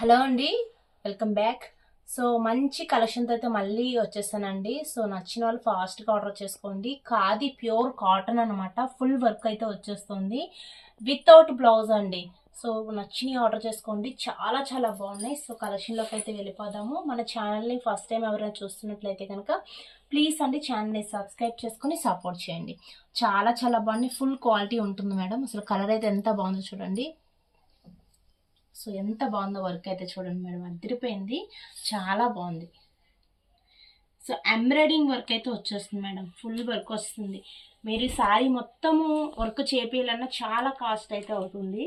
Hello అండి welcome back. So మంచి కలెక్షన్తో అయితే మళ్ళీ వచ్చేసానండి. సో నచ్చిన వాళ్ళు ఫాస్ట్గా ఆర్డర్ చేసుకోండి కాది ప్యూర్ కాటన్ అనమాట ఫుల్ వర్క్ అయితే వచ్చేస్తుంది. వితౌట్ బ్లౌజ్ అండి. సో నచ్చినవి ఆర్డర్ చేసుకోండి. చాలా చాలా బాగున్నాయి. సో కలెక్షన్లోకి అయితే వెళ్ళిపోదాము. మన ఛానల్ని ఫస్ట్ టైం ఎవరైనా చూస్తున్నట్లయితే కనుక ప్లీజ్ అండి ఛానల్ని సబ్స్క్రైబ్ చేసుకొని సపోర్ట్ చేయండి. చాలా చాలా బాగున్నాయి. ఫుల్ క్వాలిటీ ఉంటుంది మేడం. అసలు కలర్ అయితే ఎంత బాగుందో చూడండి. సో ఎంత బాగుందో వర్క్ అయితే చూడండి మేడం అదిరిపోయింది. చాలా బాగుంది. సో ఎంబ్రాయిడింగ్ వర్క్ అయితే వచ్చేస్తుంది మేడం ఫుల్ వర్క్ వస్తుంది. మీరు సారీ మొత్తము వర్క్ చేపేయాలన్నా చాలా కాస్ట్ అయితే అవుతుంది.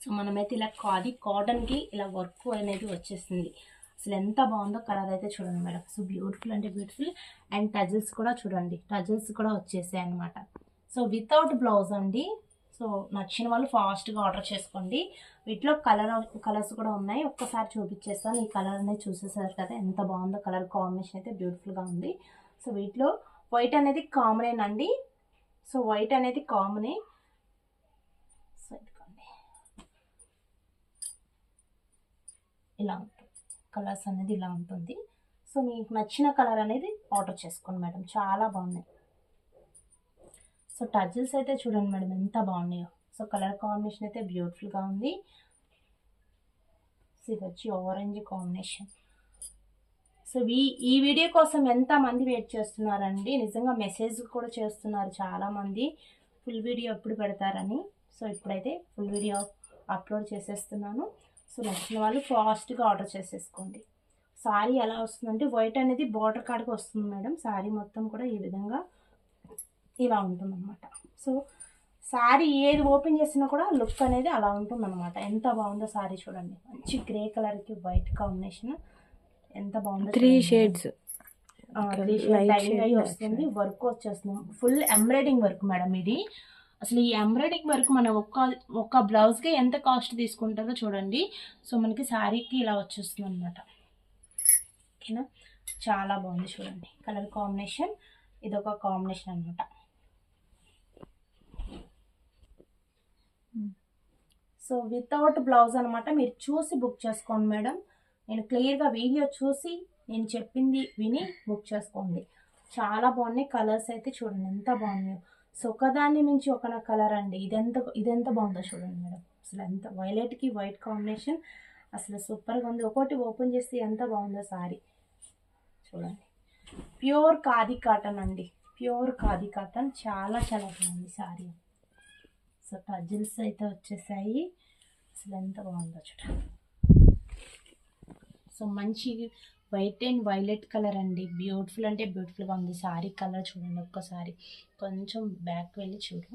సో మనమైతే ఇలా కాది కాటన్కి ఇలా వర్క్ అనేది వచ్చేస్తుంది. అసలు ఎంత బాగుందో కలర్ అయితే చూడండి మేడం. సో బ్యూటిఫుల్ అంటే బ్యూటిఫుల్. అండ్ టజిల్స్ కూడా చూడండి టజిల్స్ కూడా వచ్చేసాయి అనమాట సో వితౌట్ బ్లౌజ్ అండి సో నచ్చిన వాళ్ళు ఫాస్ట్గా ఆర్డర్ చేసుకోండి. వీటిలో కలర్ కలర్స్ కూడా ఉన్నాయి. ఒక్కసారి చూపించేస్తాను. ఈ కలర్ అనేది చూసేసారు కదా ఎంత బాగుందో కలర్ కాంబినేషన్ అయితే బ్యూటిఫుల్గా ఉంది. సో వీటిలో వైట్ అనేది కామనేనండి అండి సో వైట్ అనేది కామనే. సో ఇదిగోండి. ఇలా ఉంటుంది. కలర్స్ అనేది ఇలా ఉంటుంది. సో మీకు నచ్చిన కలర్ అనేది ఆర్డర్ చేసుకోండి మేడం. చాలా బాగున్నాయి. సో టజిల్స్ అయితే చూడండి మేడం ఎంత బాగున్నాయో. సో కలర్ కాంబినేషన్ అయితే బ్యూటిఫుల్గా ఉంది. సో ఇది వచ్చి ఆరెంజ్ కాంబినేషన్ సో ఈ ఈ వీడియో కోసం ఎంతమంది వెయిట్ చేస్తున్నారండి? నిజంగా మెసేజ్ కూడా చేస్తున్నారు చాలామంది. ఫుల్ వీడియో ఎప్పుడు పెడతారని. సో ఇప్పుడైతే ఫుల్ వీడియో అప్లోడ్ చేసేస్తున్నాను. సో నచ్చిన వాళ్ళు ఫాస్ట్గా ఆర్డర్ చేసేసుకోండి. సారీ ఎలా వస్తుందంటే వైట్ అనేది బార్డర్ కాడికి వస్తుంది మేడం. సారీ మొత్తం కూడా ఈ విధంగా ఇలా ఉంటుందన్నమాట. సో శారీ ఏది ఓపెన్ చేసినా కూడా లుక్ అనేది అలా ఉంటుందన్నమాట. ఎంత బాగుందో శారీ చూడండి. మంచి గ్రే కలర్కి వైట్ కాంబినేషన్. ఎంత బాగుందో త్రీ. షేడ్స్ త్రీ షేడ్ వస్తుంది. వర్క్ వచ్చేస్తుంది. ఫుల్ ఎంబ్రాయిడింగ్ వర్క్ మేడం ఇది. అసలు ఈ ఎంబ్రాయిడింగ్ వర్క్ మనం ఒక్క ఒక్క బ్లౌజ్కి ఎంత కాస్ట్ తీసుకుంటారో చూడండి. సో మనకి శారీకి ఇలా వచ్చేస్తుంది అనమాట ఓకేనా? చాలా బాగుంది చూడండి. కలర్ కాంబినేషన్ ఇది ఒక కాంబినేషన్ అనమాట సో వితౌట్ బ్లౌజ్ అనమాట మీరు చూసి బుక్ చేసుకోండి మేడం. నేను క్లియర్గా వీడియో చూసి నేను చెప్పింది విని బుక్ చేసుకోండి. చాలా బాగున్నాయి కలర్స్ అయితే చూడండి ఎంత బాగున్నాయో. సో ఒకదాన్ని మించి ఒక కలర్ అండి. ఇదెంత ఇదెంత బాగుందో చూడండి మేడం. అసలు ఎంత వైలెట్కి వైట్ కాంబినేషన్ అసలు సూపర్గా ఉంది. ఒకటి ఓపెన్ చేస్తే ఎంత బాగుందో సారీ. చూడండి. ప్యూర్ ఖాదీ కాటన్ అండి. ప్యూర్ ఖాదీ కాటన్ చాలా చాలా బాగుంది సారీ. సో అయితే వచ్చేసాయి. అసలు ఎంత బాగుందో చూడ. సో మంచి వైట్ అండ్ వైలెట్ కలర్ అండి. బ్యూటిఫుల్ అంటే బ్యూటిఫుల్గా ఉంది. సారీ కలర్ చూడండి ఒక్కసారి. కొంచెం బ్యాక్ వెళ్ళి చూడు.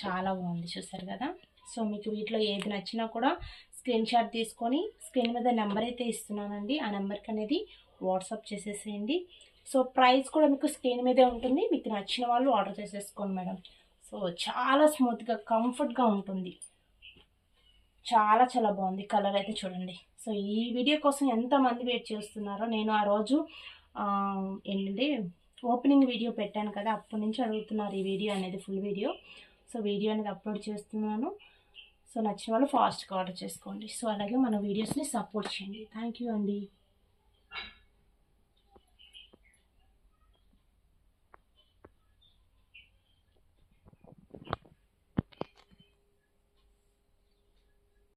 చాలా బాగుంది చూసారు కదా. సో మీకు వీటిలో ఏది నచ్చినా కూడా స్క్రీన్ షాట్ తీసుకొని స్క్రీన్ మీద నెంబర్ అయితే ఇస్తున్నానండి. ఆ నెంబర్కి అనేది వాట్సాప్ చేసేసేయండి. సో ప్రైస్ కూడా మీకు స్క్రీన్ మీదే ఉంటుంది. మీకు నచ్చిన వాళ్ళు ఆర్డర్ చేసేసుకోండి మేడం. సో చాలా స్మూత్గా కంఫర్ట్గా ఉంటుంది. చాలా చాలా బాగుంది కలర్ అయితే చూడండి. సో ఈ వీడియో కోసం ఎంతమంది వెయిట్ చేస్తున్నారో నేను ఆ రోజు ఏంటంటే ఓపెనింగ్ వీడియో పెట్టాను కదా అప్పటి నుంచి అడుగుతున్నారు ఈ వీడియో అనేది ఫుల్ వీడియో. సో వీడియో అనేది అప్లోడ్ చేస్తున్నాను. సో నచ్చిన వాళ్ళు ఫాస్ట్గా ఆర్డర్ చేసుకోండి. సో అలాగే మన వీడియోస్ని సపోర్ట్ చేయండి. థ్యాంక్ యూ అండి.